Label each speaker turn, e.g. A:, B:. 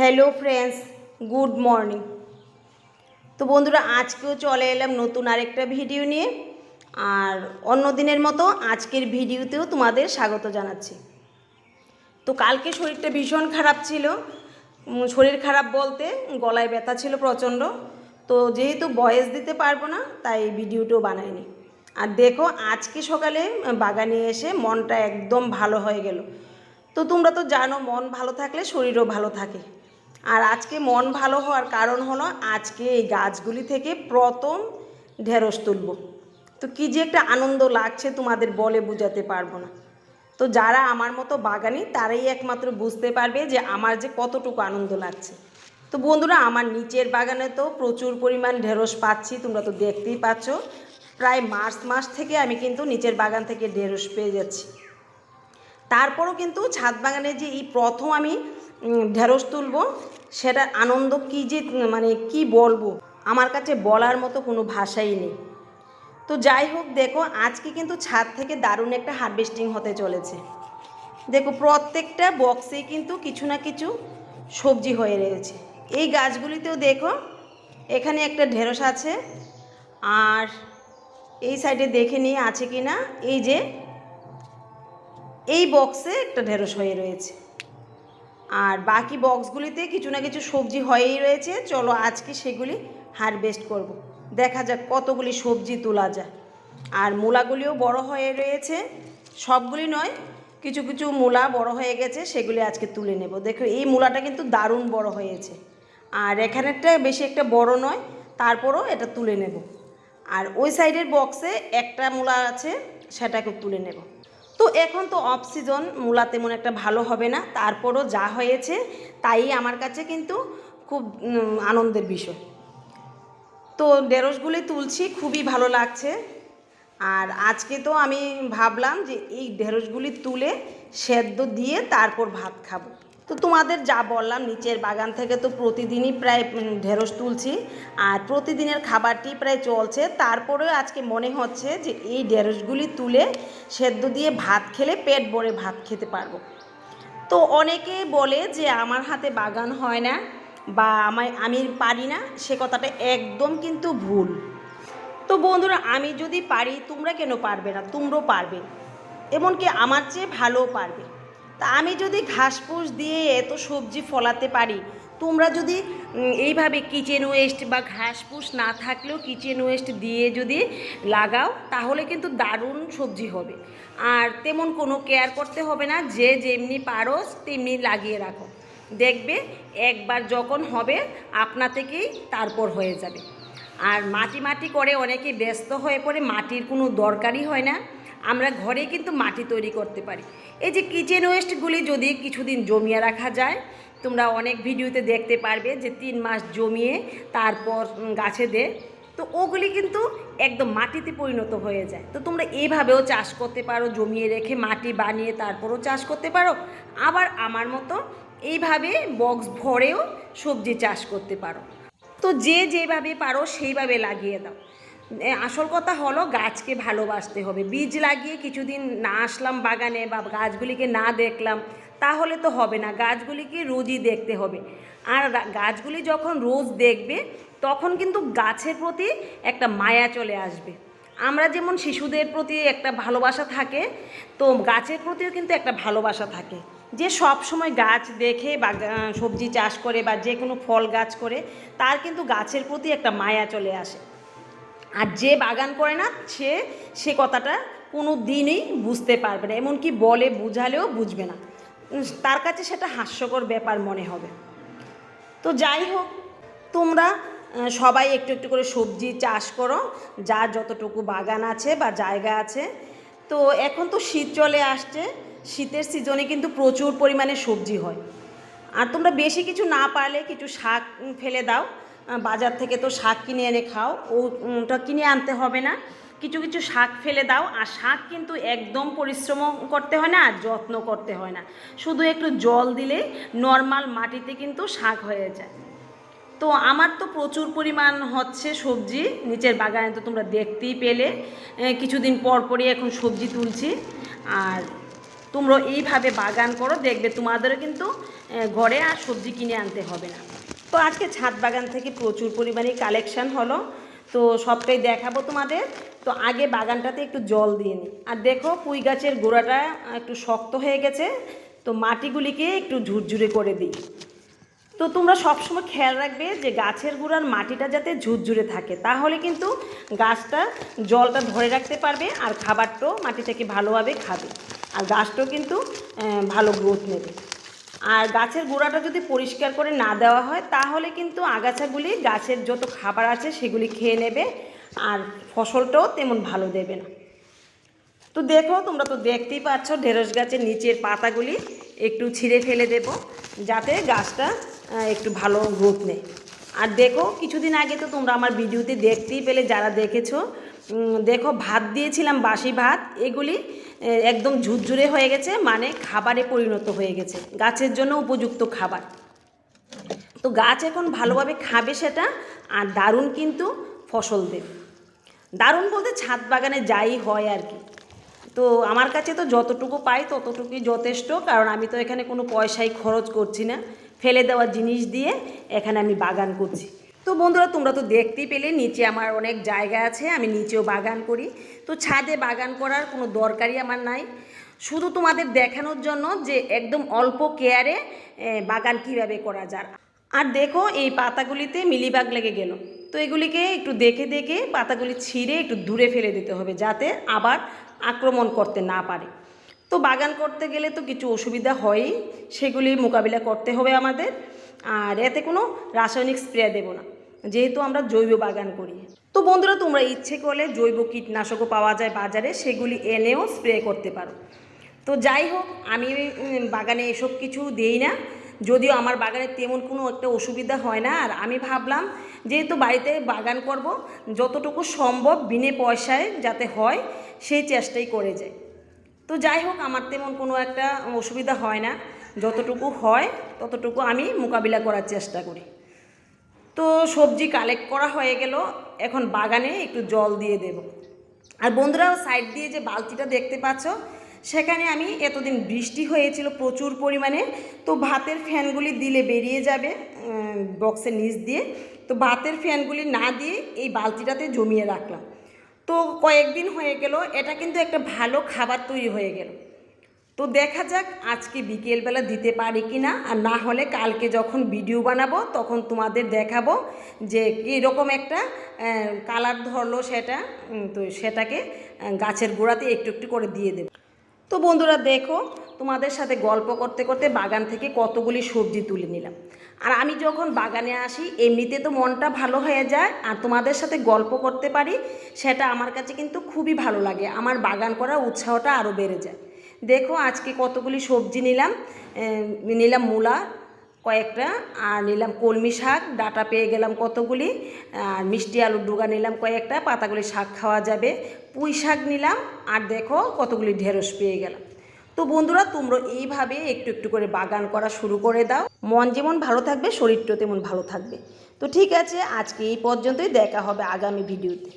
A: Hello friends good morning তো বন্ধুরা, আজকেও চলে এলাম নতুন আরেকটা ভিডিও নিয়ে। আর অন্য দিনের মতো আজকের ভিডিওতেও তোমাদের স্বাগত জানাচ্ছি। তো কালকে শরীরটা ভীষণ খারাপ ছিল। শরীর খারাপ বলতে গলায় ব্যথা ছিল প্রচণ্ড। তো যেহেতু বয়স দিতে পারব না, তাই ভিডিওটাও বানাইনি। আর দেখো, আজকে সকালে বাগানে এসে মনটা একদম ভালো হয়ে গেল। তো তোমরা তো জানো, মন ভালো থাকলে শরীরও ভালো থাকে। আর আজকে মন ভালো হওয়ার কারণ হলো আজকে এই গাছগুলি থেকে প্রথম ঢেঁড়স তুলব। তো কী যে একটা আনন্দ লাগছে তোমাদের বলে বোঝাতে পারব না। তো যারা আমার মতো বাগানি, তারাই একমাত্র বুঝতে পারবে যে আমার যে কতটুকু আনন্দ লাগছে। তো বন্ধুরা, আমার নিচের বাগানে তো প্রচুর পরিমাণ ঢেঁড়স পাচ্ছি, তোমরা তো দেখতেই পাচ্ছ। প্রায় মার্চ মাস থেকে আমি কিন্তু নিচের বাগান থেকে ঢেঁড়স পেয়ে যাচ্ছি। তারপরও কিন্তু ছাদ বাগানে যে এই প্রথম আমি ঢেঁড়স তুলব, সেটার আনন্দ কী যে মানে কি বলব? আমার কাছে বলার মতো কোনো ভাষাই নেই। তো যাই হোক, দেখো, আজকে কিন্তু ছাদ থেকে দারুণ একটা হারভেস্টিং হতে চলেছে। দেখো, প্রত্যেকটা বক্সে কিন্তু কিছু না কিছু সবজি হয়ে রয়েছে। এই গাছগুলিতেও দেখো, এখানে একটা ঢেঁড়স আছে, আর এই সাইডে দেখে নিয়ে আছে কি না এই যে, এই বক্সে একটা ঢেঁড়স হয়ে রয়েছে। আর বাকি বক্সগুলিতে কিছু না কিছু সবজি হয়েই রয়েছে। চলো আজকে সেগুলি হারভেস্ট করব। দেখা যাক কতগুলি সবজি তোলা যায়। আর মূলাগুলিও বড় হয়ে রয়েছে। সবগুলি নয়, কিছু কিছু মূলা বড় হয়ে গেছে, সেগুলি আজকে তুলে নেব। দেখো, এই মূলাটা কিন্তু দারুণ বড় হয়েছে। আর এখানেরটা বেশি একটা বড় নয়, তারপরও এটা তুলে নেব। আর ওই সাইডের বক্সে একটা মূলা আছে, সেটাকে তুলে নেব। তো এখন তো অফ সিজন মূলা তেমন একটা ভালো হবে না, তারপরও যা হয়েছে তাই আমার কাছে কিন্তু খুব আনন্দের বিষয়। তো ঢেঁড়সগুলি তুলছি, খুবই ভালো লাগছে। আর আজকে তো আমি ভাবলাম যে এই ঢেঁড়সগুলি তুলে সেদ্ধ দিয়ে তারপর ভাত খাব। তো তোমাদের যা বললাম, নিচের বাগান থেকে তো প্রতিদিনই প্রায় ঢেঁড়স তুলছি। আর প্রতিদিনের খাবারটি প্রায় চলছে। তারপরেও আজকে মনে হচ্ছে যে এই ঢেঁড়সগুলি তুলে সেদ্ধ দিয়ে ভাত খেলে পেট ভরে ভাত খেতে পারব। তো অনেকে বলে যে আমার হাতে বাগান হয় না বা আমায়, আমি পারি না, সে কথাটা একদম কিন্তু ভুল। তো বন্ধুরা, আমি যদি পারি তোমরা কেন পারবে না? তোমরাও পারবে। এমনকি আমার চেয়ে ভালোও পারবে। তা আমি যদি ঘাস ফুস দিয়ে এত সবজি ফলাতে পারি, তোমরা যদি এইভাবে কিচেন ওয়েস্ট বা ঘাস ফুস না থাকলেও কিচেন ওয়েস্ট দিয়ে যদি লাগাও, তাহলে কিন্তু দারুণ সবজি হবে। আর তেমন কোনো কেয়ার করতে হবে না, যে যেমনি পারো তেমনি লাগিয়ে রাখো। দেখবে একবার যখন হবে, আপনা থেকেই তারপর হয়ে যাবে। আর মাটি মাটি করে অনেকে ব্যস্ত হয়ে পড়ে, মাটির কোনো দরকারই হয় না। আমরা ঘরে কিন্তু মাটি তৈরি করতে পারি। এই যে কিচেন ওয়েস্টগুলি যদি কিছুদিন জমিয়ে রাখা যায়, তোমরা অনেক ভিডিওতে দেখতে পারবে যে তিন মাস জমিয়ে তারপর গাছে দে। তো ওগুলি কিন্তু একদম মাটিতে পরিণত হয়ে যায়। তো তোমরা এইভাবেও চাষ করতে পারো, জমিয়ে রেখে মাটি বানিয়ে তারপরও চাষ করতে পারো। আবার আমার মতো এইভাবে বক্স ভরেও সবজি চাষ করতে পারো। তো যে যেভাবে পারো সেইভাবে লাগিয়ে দাও। আসল কথা হলো গাছকে ভালোবাসতে হবে। বীজ লাগিয়ে কিছুদিন না আসলাম বাগানে বা গাছগুলিকে না দেখলাম, তাহলে তো হবে না। গাছগুলিকে রোজই দেখতে হবে। আর গাছগুলি যখন রোজ দেখবে, তখন কিন্তু গাছের প্রতি একটা মায়া চলে আসবে। আমরা যেমন শিশুদের প্রতি একটা ভালোবাসা থাকে, তো গাছের প্রতিও কিন্তু একটা ভালোবাসা থাকে। যে সব সময় গাছ দেখে বা সবজি চাষ করে বা যে কোনো ফল গাছ করে, তার কিন্তু গাছের প্রতি একটা মায়া চলে আসে। আর যে বাগান করে না, সে সে কথাটা কোনো দিনই বুঝতে পারবে না। এমনকি বলে, বুঝালেও বুঝবে না। তার কাছে সেটা হাস্যকর ব্যাপার মনে হবে। তো যাই হোক, তোমরা সবাই একটু একটু করে সবজি চাষ করো যার যতটুকু বাগান আছে বা জায়গা আছে। তো এখন তো শীত চলে আসছে, শীতের সিজনে কিন্তু প্রচুর পরিমাণে সবজি হয়। আর তোমরা বেশি কিছু না পারলে কিছু শাক ফেলে দাও। বাজার থেকে তো শাক কিনে এনে খাও ওটা কিনে আনতে হবে না। কিছু কিছু শাক ফেলে দাও, আর শাক কিন্তু একদম পরিশ্রম করতে হয় না, আর যত্ন করতে হয় না। শুধু একটু জল দিলে নর্মাল মাটিতে কিন্তু শাক হয়ে যায়। তো আমার তো প্রচুর পরিমাণ হচ্ছে সবজি, নিচের বাগানে তো তোমরা দেখতেই পেলে। কিছুদিন পর পরই এখন সবজি তুলছি। আর তোমরা এইভাবে বাগান করো, দেখবে তোমাদেরও কিন্তু ঘরে আর সবজি কিনে আনতে হবে না। তো আজকে ছাদ বাগান থেকে প্রচুর পরিমাণে কালেকশান হলো। তো সবটাই দেখাবো তোমাদের। তো আগে বাগানটাতে একটু জল দিয়ে নিই আর দেখো, পুঁই গাছের গোড়াটা একটু শক্ত হয়ে গেছে। তো মাটিগুলিকে একটু ঝুরঝুরে করে দিই। তো তোমরা সবসময় খেয়াল রাখবে যে গাছের গোড়ার মাটিটা যাতে ঝুরঝুরে থাকে। তাহলে কিন্তু গাছটা জলটা ধরে রাখতে পারবে আর খাবারটাও মাটি থেকে ভালোভাবে খাবে। আর গাছটাও কিন্তু ভালো গ্রোথ নেবে। আর গাছের গোড়াটা যদি পরিষ্কার করে না দেওয়া হয়, তাহলে কিন্তু আগাছাগুলি গাছের যত খাবার আছে সেগুলি খেয়ে নেবে, আর ফসলটাও তেমন ভালো দেবে না। তো দেখো, তোমরা তো দেখতেই পাচ্ছ, ঢেঁড়স গাছের নিচের পাতাগুলি একটু ছিঁড়ে ফেলে দেব, যাতে গাছটা একটু ভালো গ্রোথ নেয়। আর দেখো, কিছুদিন আগে তো তোমরা আমার ভিডিওতে দেখতেই পেলে, যারা দেখেছ দেখো ভাত দিয়েছিলাম, বাসি ভাত। এগুলি একদম ঝুরঝুরে হয়ে গেছে মানে খাবারে পরিণত হয়ে গেছে। গাছের জন্য উপযুক্ত খাবার। তো গাছ এখন ভালোভাবে খাবে সেটা, আর দারুণ কিন্তু ফসল দেবে। দারুণ বলতে ছাদ বাগানে যাই হয় আর কি। তো আমার কাছে তো যতটুকু পাই ততটুকুই যথেষ্ট, কারণ আমি তো এখানে কোনো পয়সাই খরচ করছি না। ফেলে দেওয়া জিনিস দিয়ে এখানে আমি বাগান করছি। তো বন্ধুরা, তোমরা তো দেখতেই পেলে, নিচে আমার অনেক জায়গা আছে, আমি নিচেও বাগান করি। তো ছাদে বাগান করার কোনো দরকারই আমার নাই। শুধু তোমাদের দেখানোর জন্য যে একদম অল্প কেয়ারে বাগান কীভাবে করা যায়। আর দেখো, এই পাতাগুলিতে মিলিবাগ লেগে গেল। তো এগুলিকে একটু দেখে দেখে পাতাগুলি ছিঁড়ে একটু দূরে ফেলে দিতে হবে, যাতে আবার আক্রমণ করতে না পারে। তো বাগান করতে গেলে তো কিছু অসুবিধা হয়ই, সেগুলি মোকাবিলা করতে হবে আমাদের। আর এতে কোনো রাসায়নিক স্প্রে দেব না, যেহেতু আমরা জৈব বাগান করি। তো বন্ধুরা, তোমরা ইচ্ছে করলে জৈব কীটনাশকও পাওয়া যায় বাজারে, সেগুলি এনেও স্প্রে করতে পারো। তো যাই হোক, আমি বাগানে এসব কিছু দেই না, যদিও আমার বাগানে তেমন কোনো একটা অসুবিধা হয় না, আর আমি ভাবলাম যেহেতু বাড়িতে বাগান করব, যতটুকু সম্ভব বিনে পয়সায় যাতে হয়, সেই চেষ্টাই করে যাই। তো যাই হোক, আমার তেমন কোনো একটা অসুবিধা হয় না। যতটুকু হয়, ততটুকু আমি মোকাবিলা করার চেষ্টা করি। তো সবজি কালেক্ট করা হয়ে গেল, এখন বাগানে একটু জল দিয়ে দেব। আর বন্ধুরা সাইড দিয়ে যে বালতিটা দেখতে পাচ্ছ, সেখানে আমি এতদিন বৃষ্টি হয়েছিল প্রচুর পরিমাণে, তো ভাতের ফ্যানগুলি দিলে বেরিয়ে যাবে বক্সের নিচ দিয়ে। তো ভাতের ফ্যানগুলি না দিয়ে এই বালতিটাতে জমিয়ে রাখলাম। তো কয়েকদিন হয়ে গেল, এটা কিন্তু একটা ভালো খাবার তৈরি হয়ে গেল। তো দেখা যাক আজকে বিকেলবেলা দিতে পারি কি না, আর না হলে কালকে যখন ভিডিও বানাবো তখন তোমাদের দেখাবো যে কীরকম একটা কালার ধরলো সেটা তো সেটাকে গাছের গোড়াতে একটু একটু করে দিয়ে দেবো। তো বন্ধুরা দেখো, তোমাদের সাথে গল্প করতে করতে বাগান থেকে কতগুলি সবজি তুলে নিলাম। আর আমি যখন বাগানে আসি, এমনিতে তো মনটা ভালো হয়ে যায়, আর তোমাদের সাথে গল্প করতে পারি, সেটা আমার কাছে কিন্তু খুবই ভালো লাগে। আমার বাগান করার উৎসাহটা আরও বেড়ে যায়। দেখো আজকে কতগুলি সবজি নিলাম। নিলাম মূলা কয়েকটা, আর নিলাম কলমি শাক, ডাটা পেয়ে গেলাম কতগুলি। আর মিষ্টি আলুর ডুগা নিলাম কয়েকটা পাতাগুলি শাক খাওয়া যাবে। পুঁই শাক নিলাম, আর দেখো কতগুলি ঢেঁড়স পেয়ে গেলাম। তো বন্ধুরা, তোমরা এইভাবে একটু একটু করে বাগান করা শুরু করে দাও। মন যেমন ভালো থাকবে, শরীরটাও তেমন ভালো থাকবে। তো ঠিক আছে, আজকে এই পর্যন্তই, দেখা হবে আগামী ভিডিওতে।